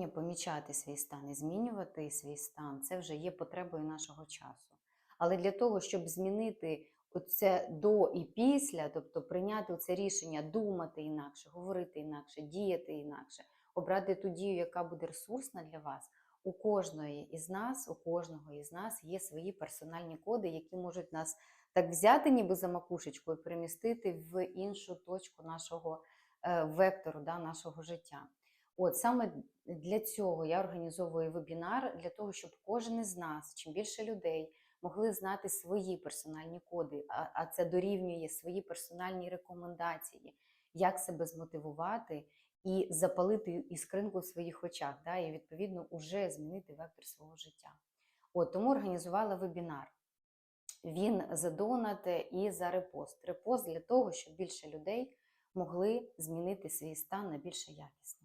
вміння помічати свій стан і змінювати свій стан це вже є потребою нашого часу. Але для того, щоб змінити оце до і після, тобто прийняти це рішення, думати інакше, говорити інакше, діяти інакше, обрати ту дію, яка буде ресурсна для вас. У кожної із нас, у кожного із нас є свої персональні коди, які можуть нас так взяти, ніби за макушечку, і перемістити в іншу точку нашого е, вектору да, нашого життя. От саме для цього я організовую вебінар для того, щоб кожен із нас, чим більше людей, могли знати свої персональні коди, а, це дорівнює свої персональні рекомендації, як себе змотивувати і запалити іскринку в своїх очах, да, і відповідно уже змінити вектор свого життя. От тому організувала вебінар. Він за донат і за репост. Репост для того, щоб більше людей могли змінити свій стан на більш якісний.